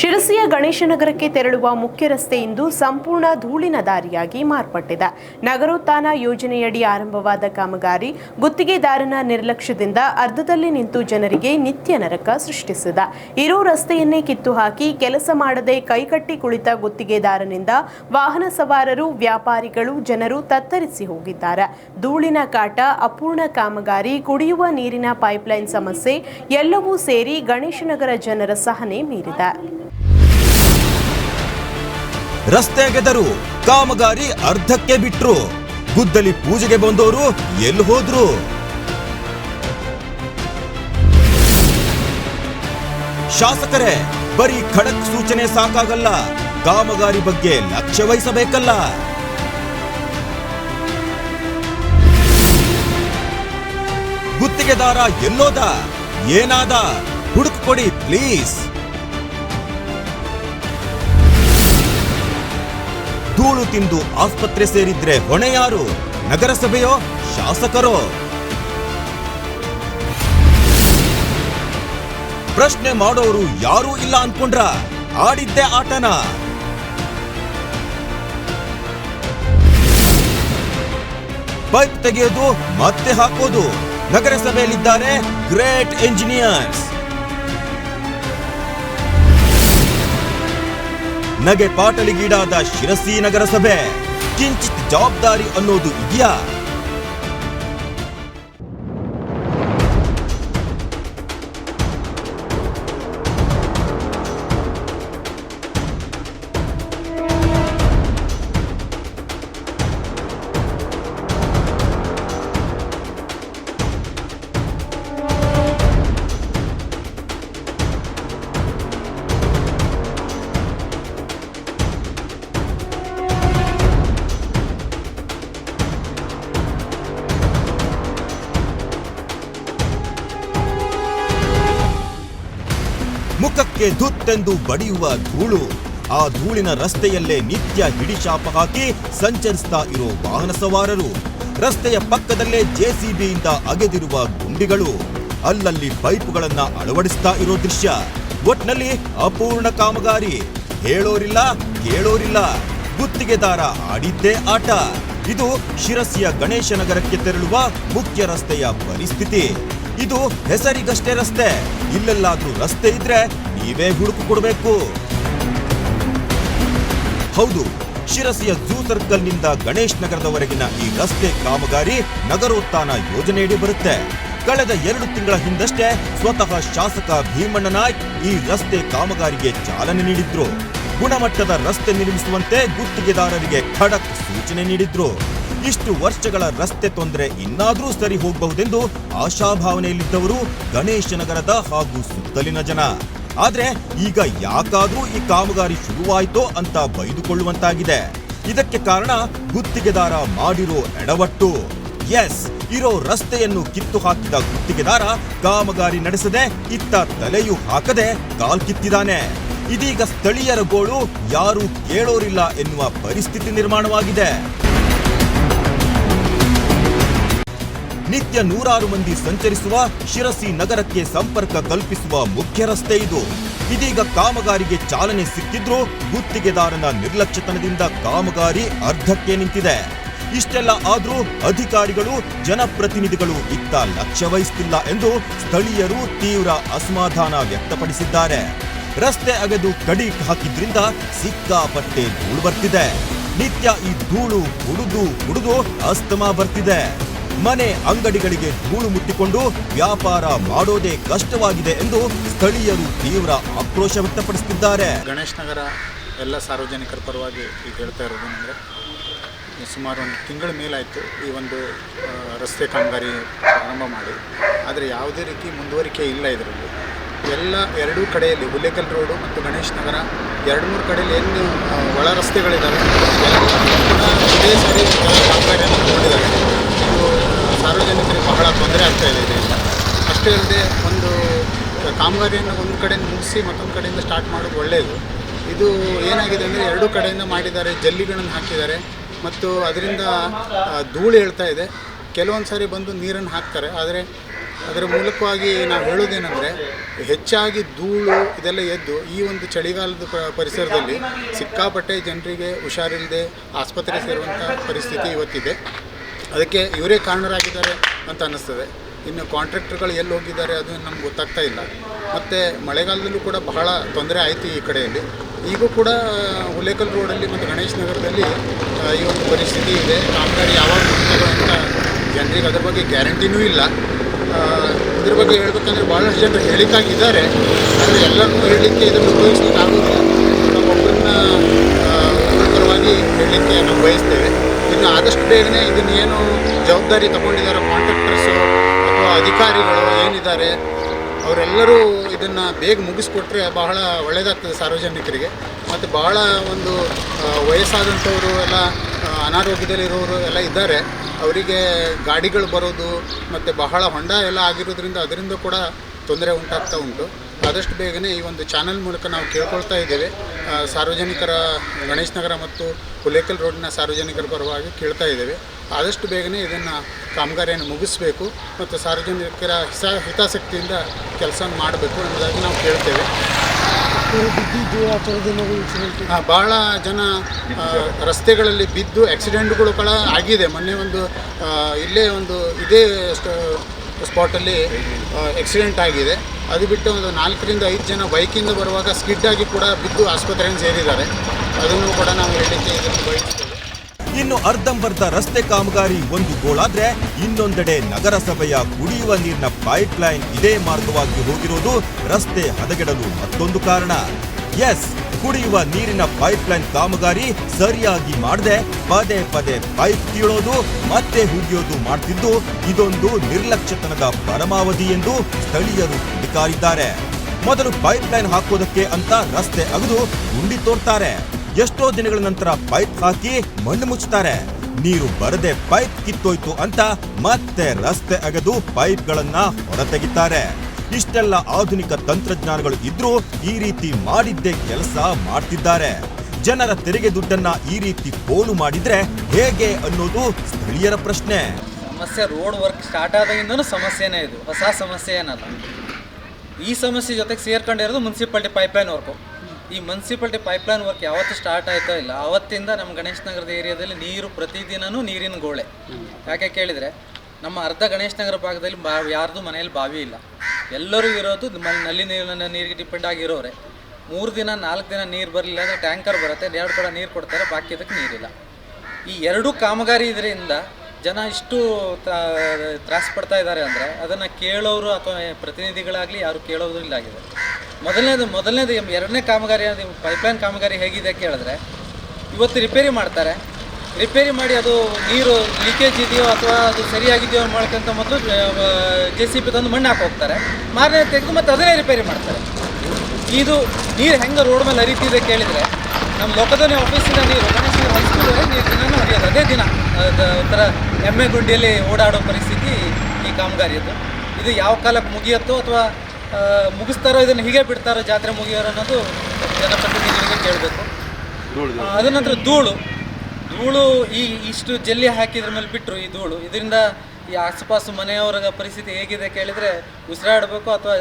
ಶಿರಸಿಯ ಗಣೇಶನಗರಕ್ಕೆ ತೆರಳುವ ಮುಖ್ಯ ರಸ್ತೆ ಸಂಪೂರ್ಣ ಧೂಳಿನ ದಾರಿಯಾಗಿ ಮಾರ್ಪಟ್ಟಿದೆ. ನಗರೋತ್ಥಾನ ಯೋಜನೆಯಡಿ ಆರಂಭವಾದ ಕಾಮಗಾರಿ ಗುತ್ತಿಗೆದಾರನ ನಿರ್ಲಕ್ಷ್ಯದಿಂದ ಅರ್ಧದಲ್ಲಿ ನಿಂತು ಜನರಿಗೆ ನಿತ್ಯ ನರಕ ಸೃಷ್ಟಿಸಿದೆ. ಇರೋ ರಸ್ತೆಯನ್ನೇ ಕಿತ್ತು ಹಾಕಿ ಕೆಲಸ ಮಾಡದೆ ಕೈಕಟ್ಟಿ ಕುಳಿತ ಗುತ್ತಿಗೆದಾರನಿಂದ ವಾಹನ ಸವಾರರು, ವ್ಯಾಪಾರಿಗಳು, ಜನರು ತತ್ತರಿಸಿ ಹೋಗಿದ್ದಾರೆ. ಧೂಳಿನ ಕಾಟ, ಅಪೂರ್ಣ ಕಾಮಗಾರಿ, ಕುಡಿಯುವ ನೀರಿನ ಪೈಪ್ಲೈನ್ ಸಮಸ್ಯೆ ಎಲ್ಲವೂ ಸೇರಿ ಗಣೇಶನಗರ ಜನರ ಸಹನೆ ಮೀರಿದೆ. ರಸ್ತೆಗೆದರು ಕಾಮಗಾರಿ ಅರ್ಧಕ್ಕೆ ಬಿಟ್ರು. ಗುದ್ದಲಿ ಪೂಜೆಗೆ ಬಂದವರು ಎಲ್ಲಿ ಹೋದ್ರು? ಶಾಸಕರೇ, ಬರೀ ಖಡಕ್ ಸೂಚನೆ ಸಾಕಾಗಲ್ಲ. ಕಾಮಗಾರಿ ಬಗ್ಗೆ ಲಕ್ಷ್ಯ ವಹಿಸಬೇಕಲ್ಲ. ಗುತ್ತಿಗೆದಾರ ಎಲ್ಲೋದ? ಏನಾದ? ಹುಡುಕ್ ಕೊಡಿ, ಪ್ಲೀಸ್. ಧೂಳು ತಿಂದು ಆಸ್ಪತ್ರೆ ಸೇರಿದ್ರೆ ಹೊಣೆ ಯಾರು? ನಗರಸಭೆಯೋ ಶಾಸಕರೋ? ಪ್ರಶ್ನೆ ಮಾಡೋರು ಯಾರೂ ಇಲ್ಲ ಅನ್ಕೊಂಡ್ರ? ಆಡಿದ್ದೆ ಆಟನ. ಪೈಪ್ ತೆಗೆಯೋದು ಮತ್ತೆ ಹಾಕೋದು. ನಗರಸಭೆಯಲ್ಲಿದ್ದಾರೆ ಗ್ರೇಟ್ ಎಂಜಿನಿಯರ್ಸ್. ನಗೆ ಪಾಟಲಿಗೀಡಾದ ಶಿರಸಿ ನಗರಸಭೆ. ಕಿಂಚಿತ್ ಜವಾಬ್ದಾರಿ ಅನ್ನೋದು ಇದೆಯಾ? ಮುಖಕ್ಕೆ ಧುತ್ತೆಂದು ಬಡಿಯುವ ಧೂಳು. ಆ ಧೂಳಿನ ರಸ್ತೆಯಲ್ಲೇ ನಿತ್ಯ ಹಿಡಿಶಾಪ ಹಾಕಿ ಸಂಚರಿಸ್ತಾ ಇರೋ ವಾಹನ ಸವಾರರು. ರಸ್ತೆಯ ಪಕ್ಕದಲ್ಲೇ ಜೆಸಿಬಿಯಿಂದ ಅಗೆದಿರುವ ಗುಂಡಿಗಳು. ಅಲ್ಲಲ್ಲಿ ಪೈಪ್ಗಳನ್ನ ಅಳವಡಿಸ್ತಾ ಇರೋ ದೃಶ್ಯ. ಒಟ್ನಲ್ಲಿ ಅಪೂರ್ಣ ಕಾಮಗಾರಿ. ಹೇಳೋರಿಲ್ಲ, ಕೇಳೋರಿಲ್ಲ. ಗುತ್ತಿಗೆದಾರ ಆಡಿದ್ದೇ ಆಟ. ಇದು ಶಿರಸಿಯ ಗಣೇಶನಗರಕ್ಕೆ ತೆರಳುವ ಮುಖ್ಯ ರಸ್ತೆಯ ಪರಿಸ್ಥಿತಿ. ಇದು ಹೆಸರಿಗಷ್ಟೇ ರಸ್ತೆ. ಇಲ್ಲೆಲ್ಲಾದ್ರೂ ರಸ್ತೆ ಇದ್ರೆ ನೀವೇ ಹುಡುಕು ಕೊಡಬೇಕು. ಹೌದು, ಶಿರಸಿಯ ಝೂ ಸರ್ಕಲ್ನಿಂದ ಗಣೇಶ್ ನಗರದವರೆಗಿನ ಈ ರಸ್ತೆ ಕಾಮಗಾರಿ ನಗರೋತ್ಥಾನ ಯೋಜನೆಯಡಿ ಬರುತ್ತೆ. ಕಳೆದ ಎರಡು ತಿಂಗಳ ಹಿಂದಷ್ಟೇ ಸ್ವತಃ ಶಾಸಕ ಭೀಮಣ್ಣ ನಾಯ್ಕ್ ಈ ರಸ್ತೆ ಕಾಮಗಾರಿಗೆ ಚಾಲನೆ ನೀಡಿದ್ರು. ಗುಣಮಟ್ಟದ ರಸ್ತೆ ನಿರ್ಮಿಸುವಂತೆ ಗುತ್ತಿಗೆದಾರರಿಗೆ ಖಡಕ್ ಸೂಚನೆ ನೀಡಿದ್ರು. ಇಷ್ಟು ವರ್ಷಗಳ ರಸ್ತೆ ತೊಂದರೆ ಇನ್ನಾದ್ರೂ ಸರಿ ಹೋಗಬಹುದೆಂದು ಆಶಾಭಾವನೆಯಲ್ಲಿದ್ದವರು ಗಣೇಶ ನಗರದ ಹಾಗೂ ಸುತ್ತಲಿನ ಜನ. ಆದ್ರೆ ಈಗ ಯಾಕಾದ್ರೂ ಈ ಕಾಮಗಾರಿ ಶುರುವಾಯ್ತೋ ಅಂತ ಬೈದುಕೊಳ್ಳುವಂತಾಗಿದೆ. ಇದಕ್ಕೆ ಕಾರಣ ಗುತ್ತಿಗೆದಾರ ಮಾಡಿರೋ ಎಡವಟ್ಟು. ಎಸ್, ಇರೋ ರಸ್ತೆಯನ್ನು ಕಿತ್ತು ಹಾಕಿದ ಗುತ್ತಿಗೆದಾರ ಕಾಮಗಾರಿ ನಡೆಸದೆ ಇತ್ತ ತಲೆಯೂ ಹಾಕದೆ ಕಾಲ್ ಕಿತ್ತಿದ್ದಾನೆ. ಇದೀಗ ಸ್ಥಳೀಯರ ಗೋಳು ಯಾರೂ ಕೇಳೋರಿಲ್ಲ ಎನ್ನುವ ಪರಿಸ್ಥಿತಿ ನಿರ್ಮಾಣವಾಗಿದೆ. ನಿತ್ಯ ನೂರಾರು ಮಂದಿ ಸಂಚರಿಸುವ ಶಿರಸಿ ನಗರಕ್ಕೆ ಸಂಪರ್ಕ ಕಲ್ಪಿಸುವ ಮುಖ್ಯ ರಸ್ತೆ ಇದು. ಇದೀಗ ಕಾಮಗಾರಿಗೆ ಚಾಲನೆ ಸಿಕ್ಕಿದ್ರೂ ಗುತ್ತಿಗೆದಾರನ ನಿರ್ಲಕ್ಷ್ಯತನದಿಂದ ಕಾಮಗಾರಿ ಅರ್ಧಕ್ಕೆ ನಿಂತಿದೆ. ಇಷ್ಟೆಲ್ಲ ಆದರೂ ಅಧಿಕಾರಿಗಳು, ಜನಪ್ರತಿನಿಧಿಗಳು ಇತ್ತ ಲಕ್ಷ್ಯ ವಹಿಸುತ್ತಿಲ್ಲ ಎಂದು ಸ್ಥಳೀಯರು ತೀವ್ರ ಅಸಮಾಧಾನ ವ್ಯಕ್ತಪಡಿಸಿದ್ದಾರೆ. ರಸ್ತೆ ಅಗೆದು ಕಡಿ ಹಾಕಿದ್ರಿಂದ ಸಿಕ್ಕಾಪಟ್ಟೆ ಧೂಳು ಬರ್ತಿದೆ. ನಿತ್ಯ ಈ ಧೂಳು ಕುಡಿದು ಕುಡಿದು ಅಸ್ತಮಾ ಬರ್ತಿದೆ. ಮನೆ ಅಂಗಡಿಗಳಿಗೆ ಧೂಳು ಮುಟ್ಟಿಕೊಂಡು ವ್ಯಾಪಾರ ಮಾಡೋದೇ ಕಷ್ಟವಾಗಿದೆ ಎಂದು ಸ್ಥಳೀಯರು ತೀವ್ರ ಆಕ್ರೋಶ ವ್ಯಕ್ತಪಡಿಸುತ್ತಿದ್ದಾರೆ. ಗಣೇಶ್ ನಗರ ಎಲ್ಲ ಸಾರ್ವಜನಿಕರ ಪರವಾಗಿ ಈಗ ಹೇಳ್ತಾ ಇರೋದೇನೆಂದರೆ ಸುಮಾರು ಒಂದು ತಿಂಗಳ ಮೇಲಾಯಿತು ಈ ಒಂದು ರಸ್ತೆ ಕಾಮಗಾರಿ ಪ್ರಾರಂಭ ಮಾಡಿ. ಆದರೆ ಯಾವುದೇ ರೀತಿ ಮುಂದುವರಿಕೆ ಇಲ್ಲ ಇದರಲ್ಲಿ. ಎಲ್ಲ ಎರಡೂ ಕಡೆಯಲ್ಲಿ, ಹುಲೇಕಲ್ ರೋಡು ಮತ್ತು ಗಣೇಶ್ ನಗರ ಎರಡು ಮೂರು ಕಡೆಯಲ್ಲಿ ಎಲ್ಲಿ ಒಳ ರಸ್ತೆಗಳಿದ್ದಾವೆ ಕೂಡ ಇದೇ ಸರಿ ಕಾಮಗಾರಿಯನ್ನು ಮಾಡಿದ್ದಾರೆ ಇದು ಸಾರ್ವಜನಿಕರಿಗೆ ಬಹಳ ತೊಂದರೆ ಆಗ್ತಾ ಇದೆ ಇದರಿಂದ. ಅಷ್ಟೇ ಅಲ್ಲದೆ ಒಂದು ಕಾಮಗಾರಿಯನ್ನು ಒಂದು ಕಡೆಯಿಂದ ಮುಗಿಸಿ ಮತ್ತೊಂದು ಕಡೆಯಿಂದ ಸ್ಟಾರ್ಟ್ ಮಾಡೋದು ಒಳ್ಳೆಯದು ಇದು ಏನಾಗಿದೆ ಅಂದರೆ ಎರಡೂ ಕಡೆಯಿಂದ ಮಾಡಿದ್ದಾರೆ, ಜಲ್ಲಿಗಳನ್ನು ಹಾಕಿದ್ದಾರೆ ಮತ್ತು ಅದರಿಂದ ಧೂಳು ಹೇಳ್ತಾ ಇದೆ. ಕೆಲವೊಂದು ಸಾರಿ ಬಂದು ನೀರನ್ನು ಹಾಕ್ತಾರೆ. ಆದರೆ ಅದರ ಮೂಲಕವಾಗಿ ನಾವು ಹೇಳೋದೇನೆಂದರೆ ಹೆಚ್ಚಾಗಿ ಧೂಳು ಇದೆಲ್ಲ ಎದ್ದು ಈ ಒಂದು ಚಳಿಗಾಲದ ಪರಿಸರದಲ್ಲಿ ಸಿಕ್ಕಾಪಟ್ಟೆ ಜನರಿಗೆ ಹುಷಾರಿಲ್ಲದೆ ಆಸ್ಪತ್ರೆ ಸೇರುವಂಥ ಪರಿಸ್ಥಿತಿ ಇವತ್ತಿದೆ. ಅದಕ್ಕೆ ಇವರೇ ಕಾರಣರಾಗಿದ್ದಾರೆ ಅಂತ ಅನ್ನಿಸ್ತದೆ. ಇನ್ನು ಕಾಂಟ್ರಾಕ್ಟರ್ಗಳು ಎಲ್ಲಿ ಹೋಗಿದ್ದಾರೆ ಅದು ನಮ್ಗೆ ಗೊತ್ತಾಗ್ತಾ ಇಲ್ಲ. ಮತ್ತು ಮಳೆಗಾಲದಲ್ಲೂ ಕೂಡ ಬಹಳ ತೊಂದರೆ ಆಯಿತು ಈ ಕಡೆಯಲ್ಲಿ. ಈಗೂ ಕೂಡ ಹುಲೇಕಲ್ ರೋಡಲ್ಲಿ ಮತ್ತು ಗಣೇಶ್ ನಗರದಲ್ಲಿ ಈ ಒಂದು ಪರಿಸ್ಥಿತಿ ಇದೆ. ಕಾಮಗಾರಿ ಯಾವಾಗ ಮುಗ್ತದೆ ಅಂತ ಜನರಿಗೆ ಅದ್ರ ಬಗ್ಗೆ ಗ್ಯಾರಂಟಿನೂ ಇಲ್ಲ. ಇದ್ರ ಬಗ್ಗೆ ಹೇಳ್ಬೇಕಂದ್ರೆ ಭಾಳಷ್ಟು ಜನರು ಹೇಳಿಕಾಗಿದ್ದಾರೆ ಆದರೆ ಎಲ್ಲರನ್ನೂ ಹೇಳಲಿಕ್ಕೆ ಇದನ್ನು ಉಪಯೋಗಿಸ್ಲಿಕ್ಕೆ ಆಗೋದಿಲ್ಲ. ನಮ್ಮೊಬ್ಬರನ್ನ ಪರವಾಗಿ ಹೇಳಲಿಕ್ಕೆ ನಾವು ಬಯಸ್ತೇವೆ. ಇನ್ನು ಆದಷ್ಟು ಬೇಗನೆ ಇದನ್ನೇನು ಜವಾಬ್ದಾರಿ ತಗೊಂಡಿದ್ದಾರೆ ಕಾಂಟ್ರಾಕ್ಟರ್ಸು ಅಥವಾ ಅಧಿಕಾರಿಗಳು ಏನಿದ್ದಾರೆ, ಅವರೆಲ್ಲರೂ ಇದನ್ನು ಬೇಗ ಮುಗಿಸ್ಕೊಟ್ರೆ ಬಹಳ ಒಳ್ಳೆಯದಾಗ್ತದೆ ಸಾರ್ವಜನಿಕರಿಗೆ. ಮತ್ತು ಬಹಳ ಒಂದು ವಯಸ್ಸಾದಂಥವರು ಎಲ್ಲ ಅನಾರೋಗ್ಯದಲ್ಲಿರೋರು ಎಲ್ಲ ಇದ್ದಾರೆ. ಅವರಿಗೆ ಗಾಡಿಗಳು ಬರೋದು, ಮತ್ತು ಬಹಳ ಹೊಂಡ ಎಲ್ಲ ಆಗಿರೋದ್ರಿಂದ ಅದರಿಂದ ಕೂಡ ತೊಂದರೆ ಉಂಟಾಗ್ತಾ ಉಂಟು. ಆದಷ್ಟು ಬೇಗನೆ ಈ ಒಂದು ಚಾನಲ್ ಮೂಲಕ ನಾವು ಕೇಳ್ಕೊಳ್ತಾ ಇದ್ದೇವೆ. ಸಾರ್ವಜನಿಕರ ಗಣೇಶ್ ನಗರ ಮತ್ತು ಹುಲೇಕಲ್ ರೋಡ್ನ ಸಾರ್ವಜನಿಕರ ಪರವಾಗಿ ಕೇಳ್ತಾ ಇದ್ದೇವೆ. ಆದಷ್ಟು ಬೇಗನೆ ಇದನ್ನು ಕಾಮಗಾರಿಯನ್ನು ಮುಗಿಸಬೇಕು ಮತ್ತು ಸಾರ್ವಜನಿಕರ ಹಿಸ, ಹಿತಾಸಕ್ತಿಯಿಂದ ಕೆಲಸ ಮಾಡಬೇಕು ಎಂಬುದಾಗಿ ನಾವು ಕೇಳ್ತೇವೆ. ಭಾಳ ಜನ ರಸ್ತೆಗಳಲ್ಲಿ ಬಿದ್ದು ಆಕ್ಸಿಡೆಂಟ್ಗಳು ಕೂಡ ಆಗಿದೆ. ಮೊನ್ನೆ ಒಂದು ಇಲ್ಲೇ ಒಂದು ಇದೇ ಸ್ಪಾಟಲ್ಲಿ ಆಕ್ಸಿಡೆಂಟ್ ಆಗಿದೆ. ಅದು ಬಿಟ್ಟು ಒಂದು ನಾಲ್ಕರಿಂದ ಐದು ಜನ ಬೈಕಿಂದ ಬರುವಾಗ ಸ್ಕಿಡ್ ಆಗಿ ಕೂಡ ಬಿದ್ದು ಆಸ್ಪತ್ರೆಯನ್ನು ಸೇರಿದ್ದಾರೆ. ಅದನ್ನು ಕೂಡ ನಾವು ಹೇಳಲಿಕ್ಕೆ ಇದನ್ನು ಇನ್ನು ಅರ್ಧಂಬರ್ಧ ರಸ್ತೆ ಕಾಮಗಾರಿ ಒಂದು ಗೋಳಾದ್ರೆ ಇನ್ನೊಂದೆಡೆ ನಗರಸಭೆಯ ಕುಡಿಯುವ ನೀರಿನ ಪೈಪ್ ಲೈನ್ ಇದೇ ಮಾರ್ಗವಾಗಿ ಹೋಗಿರೋದು ರಸ್ತೆ ಹದಗೆಡಲು ಮತ್ತೊಂದು ಕಾರಣ. ಎಸ್ ಕುಡಿಯುವ ನೀರಿನ ಪೈಪ್ ಲೈನ್ ಕಾಮಗಾರಿ ಸರಿಯಾಗಿ ಮಾಡದೆ, ಪದೇ ಪದೇ ಪೈಪ್ ಕೀಳೋದು, ಮತ್ತೆ ಹುಗಿಯೋದು ಮಾಡ್ತಿದ್ದು, ಇದೊಂದು ನಿರ್ಲಕ್ಷ್ಯತನದ ಪರಮಾವಧಿ ಎಂದು ಸ್ಥಳೀಯರು ಕಿಡಿಕಾರಿದ್ದಾರೆ. ಮೊದಲು ಪೈಪ್ ಲೈನ್ ಹಾಕೋದಕ್ಕೆ ಅಂತ ರಸ್ತೆ ಅಗದು ಗುಂಡಿ ತೋರ್ತಾರೆ. ಎಷ್ಟೋ ದಿನಗಳ ನಂತರ ಪೈಪ್ ಹಾಕಿ ಮಣ್ಣು ಮುಚ್ಚುತ್ತಾರೆ. ನೀರು ಬರದೆ ಪೈಪ್ ಕಿತ್ತೋಯ್ತು ಅಂತ ಮತ್ತೆ ರಸ್ತೆ ಅಗೆದು ಪೈಪ್ಗಳನ್ನ ಹೊರತೆಗಿತಾರೆ ಇಷ್ಟೆಲ್ಲ ಆಧುನಿಕ ತಂತ್ರಜ್ಞಾನಗಳು ಇದ್ರೂ ಈ ರೀತಿ ಮಾಡಿದ್ದೇ ಕೆಲಸ ಮಾಡ್ತಿದ್ದಾರೆ. ಜನರ ತೆರಿಗೆ ದುಡ್ಡನ್ನ ಈ ರೀತಿ ಪೋಲು ಮಾಡಿದ್ರೆ ಹೇಗೆ ಅನ್ನೋದು ಸ್ಥಳೀಯರ ಪ್ರಶ್ನೆ. ಸಮಸ್ಯೆ ರೋಡ್ ವರ್ಕ್ ಸ್ಟಾರ್ಟ್ ಆದಾಗಿಂದನೂ ಸಮಸ್ಯೆನೇ ಇದು. ಹೊಸ ಸಮಸ್ಯೆ ಏನಲ್ಲ. ಈ ಸಮಸ್ಯೆ ಜೊತೆಗೆ ಸೇರ್ಕೊಂಡಿರೋದು ಮುನ್ಸಿಪಾಲ್ಟಿ ಪೈಪ್ಲೈನ್ ವರ್ಕು ಈ ಮುನ್ಸಿಪಾಲ್ಟಿ ಪೈಪ್ಲೈನ್ ವರ್ಕ್ ಯಾವತ್ತು ಸ್ಟಾರ್ಟ್ ಆಯ್ತಾ ಇಲ್ಲ, ಅವತ್ತಿಂದ ನಮ್ಮ ಗಣೇಶ್ ನಗರದ ಏರಿಯಾದಲ್ಲಿ ನೀರು ಪ್ರತಿದಿನನೂ ನೀರಿನ ಗೋಳೆ. ಯಾಕೆ ಕೇಳಿದರೆ ನಮ್ಮ ಅರ್ಧ ಗಣೇಶ್ ನಗರ ಭಾಗದಲ್ಲಿ ಬಾ ಯಾರ್ದು ಮನೆಯಲ್ಲಿ ಬಾವಿ ಇಲ್ಲ. ಎಲ್ಲರೂ ಇರೋದು ಮ- ನಲ್ಲಿ ನೀರಿನ ನೀರಿಗೆ ಡಿಪೆಂಡ್ ಆಗಿರೋರೆ ಮೂರು ದಿನ, ನಾಲ್ಕು ದಿನ ನೀರು ಬರಲಿಲ್ಲ ಅಂದರೆ ಟ್ಯಾಂಕರ್ ಬರುತ್ತೆ, ಎರಡು ಕಡೆ ನೀರು ಕೊಡ್ತಾರೆ, ಬಾಕಿ ಅದಕ್ಕೆ ನೀರಿಲ್ಲ. ಈ ಎರಡೂ ಕಾಮಗಾರಿ ಇದರಿಂದ ಜನ ಇಷ್ಟು ತ್ರಾ- ತ್ರಾಸ ಪಡ್ತಾ ಇದ್ದಾರೆ ಅಂದರೆ ಅದನ್ನು ಕೇಳೋರು ಅಥವಾ ಪ್ರತಿನಿಧಿಗಳಾಗಲಿ ಯಾರು ಕೇಳೋದು ಇಲ್ಲ ಆಗಿದೆ. ಮೊದಲನೇದು ಮೊದಲನೇದು ಎರಡನೇ ಕಾಮಗಾರಿ ಪೈಪ್ಲೈನ್ ಕಾಮಗಾರಿ ಹೇಗಿದೆ ಕೇಳಿದ್ರೆ, ಇವತ್ತು ರಿಪೇರಿ ಮಾಡ್ತಾರೆ. ರಿಪೇರಿ ಮಾಡಿ ಅದು ನೀರು ಲೀಕೇಜ್ ಇದೆಯೋ ಅಥವಾ ಅದು ಸರಿಯಾಗಿದೆಯೋ ಮಾಡ್ಕೊಂತ ಮೊದಲು ಜೆ ಸಿ ಪಿ ತಂದು ಮಣ್ಣು ಹಾಕಿ ಹೋಗ್ತಾರೆ. ಮಾರನೇ ತೆಗೆದು ಮತ್ತು ಅದನ್ನೇ ರಿಪೇರಿ ಮಾಡ್ತಾರೆ. ಇದು ನೀರು ಹೆಂಗೆ ರೋಡ್ ಮೇಲೆ ಹರಿತಿದೆ ಕೇಳಿದರೆ ನಮ್ಮ ಲೋಕಧನಿ ಆಫೀಸಿನ ನೀರು ಗಣೇಶ ಹೈಸ್ಕೂಲ್ ನೀರು ದಿನನೂ ಹರಿಯೋದು ಅದೇ ದಿನ ಒಂಥರ ಎಮ್ಮೆ ಗುಂಡಿಯಲ್ಲಿ ಓಡಾಡೋ ಪರಿಸ್ಥಿತಿ ಈ ಕಾಮಗಾರಿಯದ್ದು. ಇದು ಯಾವ ಕಾಲಕ್ಕೆ ಮುಗಿಯುತ್ತೋ ಅಥವಾ ಮುಗಿಸ್ತಾರೋ ಇದನ್ನು ಹೀಗೆ ಬಿಡ್ತಾರೋ ಜಾತ್ರೆ ಮುಗಿಯೋರು ಅನ್ನೋದು ಜನಪ್ರತಿನಿಧಿಗಳಿಗೆ ಕೇಳಬೇಕು. ಅದ ನಂತರ ಧೂಳು. ಧೂಳು ಈ ಇಷ್ಟು ಜಲ್ಲಿ ಹಾಕಿದ್ರ ಮೇಲೆ ಬಿಟ್ಟರು ಈ ಧೂಳು. ಇದರಿಂದ ಈ ಆಸುಪಾಸು ಮನೆಯವರ ಪರಿಸ್ಥಿತಿ ಹೇಗಿದೆ ಕೇಳಿದರೆ ಉಸಿರಾಡಬೇಕು ಅಥವಾ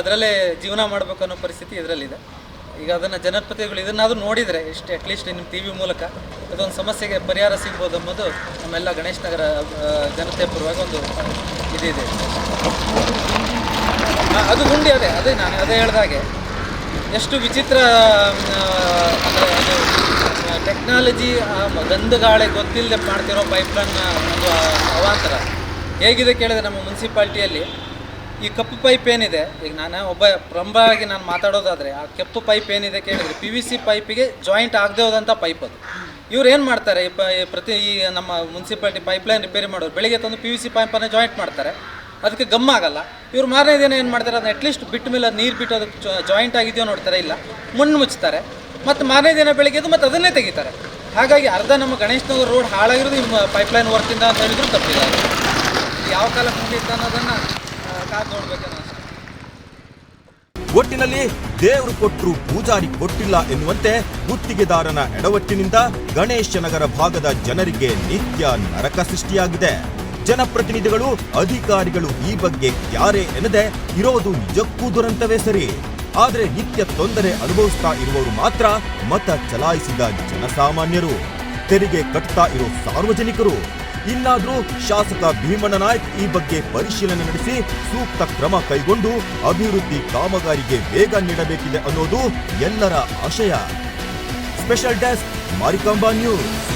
ಅದರಲ್ಲೇ ಜೀವನ ಮಾಡಬೇಕು ಅನ್ನೋ ಪರಿಸ್ಥಿತಿ ಇದರಲ್ಲಿದೆ. ಈಗ ಅದನ್ನು ಜನಪ್ರತಿನಿಧಿಗಳು ಇದನ್ನಾದರೂ ನೋಡಿದರೆ ಇಷ್ಟು ಅಟ್ಲೀಸ್ಟ್ ನಿಮ್ಮ ಟಿ ವಿ ಮೂಲಕ ಅದೊಂದು ಸಮಸ್ಯೆಗೆ ಪರಿಹಾರ ಸಿಗ್ಬೋದು ಅನ್ನೋದು ನಮ್ಮೆಲ್ಲ ಗಣೇಶ್ ನಗರ ಜನತೆ ಪರವಾಗಿ ಒಂದು ಇದಿದೆ. ಅದು ಗುಂಡಿ ಅದೇ ಅದೇ ನಾನು ಅದೇ ಹೇಳ್ದಾಗೆ ಎಷ್ಟು ವಿಚಿತ್ರ ಟೆಕ್ನಾಲಜಿ ಗಂಧಗಾಳೆ ಗೊತ್ತಿಲ್ಲದೆ ಮಾಡ್ತಿರೋ ಪೈಪ್ಲೈನ್ ಒಂದು ಅವಾಂತರ. ಹೇಗಿದೆ ಕೇಳಿದ್ರೆ ನಮ್ಮ ಮುನ್ಸಿಪಾಲ್ಟಿಯಲ್ಲಿ ಈ ಕಪ್ಪು ಪೈಪ್ ಏನಿದೆ, ಈಗ ನಾನು ಒಬ್ಬ ಪ್ರಂಬಾಗಿ ನಾನು ಮಾತಾಡೋದಾದರೆ ಆ ಕೆಪ್ಪು ಪೈಪ್ ಏನಿದೆ ಕೇಳಿದ್ರೆ ಪಿ ವಿ ಸಿ ಪೈಪಿಗೆ ಜಾಯಿಂಟ್ ಆಗದೆ ಹೋದಂಥ ಪೈಪ್ ಅದು. ಇವ್ರು ಏನು ಮಾಡ್ತಾರೆ, ಈ ಪ್ರತಿ, ಈ ನಮ್ಮ ಮುನ್ಸಿಪಾಲ್ಟಿ ಪೈಪ್ಲೈನ್ ರಿಪೇರಿ ಮಾಡೋರು ಬೆಳಿಗ್ಗೆ ತಂದು ಪಿ ವಿ ಸಿ ಪೈಪನ್ನು ಜಾಯಿಂಟ್ ಮಾಡ್ತಾರೆ. ಅದಕ್ಕೆ ಗಮ್ಮ ಆಗಲ್ಲ. ಇವ್ರು ಮಾರನೇ ದಿನ ಏನು ಮಾಡ್ತಾರೆ, ಅದನ್ನ ಅಟ್ಲೀಸ್ಟ್ ಬಿಟ್ಟ ಮೇಲೆ ಅದು ನೀರು ಬಿಟ್ಟು ಅದಕ್ಕೆ ಜಾಯಿಂಟ್ ಆಗಿದೆಯೋ ನೋಡ್ತಾರೆ, ಇಲ್ಲ. ಮುಚ್ತಾರೆ. ಮತ್ತು ಮಾರನೇ ದಿನ ಬೆಳಗ್ಗೆದು ಮತ್ತು ಅದನ್ನೇ ತೆಗಿತಾರೆ. ಹಾಗಾಗಿ ಅರ್ಧ ನಮ್ಮ ಗಣೇಶನಗರ ರೋಡ್ ಹಾಳಾಗಿರೋದು ಈ ಪೈಪ್ಲೈನ್ ವರ್ಕಿಂದ ಅಂತ ಹೇಳಿದ್ರು ತಪ್ಪಿಲ್ಲ. ಯಾವ ಕಾಲ ಮುಗಿಯುತ್ತೆ ಅನ್ನೋದನ್ನು ಕಾದು ನೋಡ್ಬೇಕೇನೋ ಅಷ್ಟೇ. ಒಟ್ಟಿನಲ್ಲಿ ದೇವರು ಕೊಟ್ಟರು ಪೂಜಾರಿ ಕೊಟ್ಟಿಲ್ಲ ಎನ್ನುವಂತೆ ಗುತ್ತಿಗೆದಾರನ ಎಡವಟ್ಟಿನಿಂದ ಗಣೇಶ ನಗರ ಭಾಗದ ಜನರಿಗೆ ನಿತ್ಯ ನರಕ ಸೃಷ್ಟಿಯಾಗಿದೆ. ಜನಪ್ರತಿನಿಧಿಗಳು, ಅಧಿಕಾರಿಗಳು ಈ ಬಗ್ಗೆ ಯಾರೇ ಎನ್ನದೆ ಇರೋದು ನಿಜಕ್ಕೂ ದುರಂತವೇ ಸರಿ. ಆದ್ರೆ ನಿತ್ಯ ತೊಂದರೆ ಅನುಭವಿಸ್ತಾ ಇರುವವರು ಮಾತ್ರ ಮತ ಚಲಾಯಿಸಿದ ಜನಸಾಮಾನ್ಯರು. ತೆರಿಗೆ ಕಟ್ತಾ ಇರೋ ಸಾರ್ವಜನಿಕರು. ಇನ್ನಾದ್ರೂ ಶಾಸಕ ಭೀಮಣ್ಣ ನಾಯ್ಕ್ ಈ ಬಗ್ಗೆ ಪರಿಶೀಲನೆ ನಡೆಸಿ ಸೂಕ್ತ ಕ್ರಮ ಕೈಗೊಂಡು ಅಭಿವೃದ್ಧಿ ಕಾಮಗಾರಿಗೆ ವೇಗ ನೀಡಬೇಕಿದೆ ಅನ್ನೋದು ಎಲ್ಲರ ಆಶಯ. Special desk Marikamba news.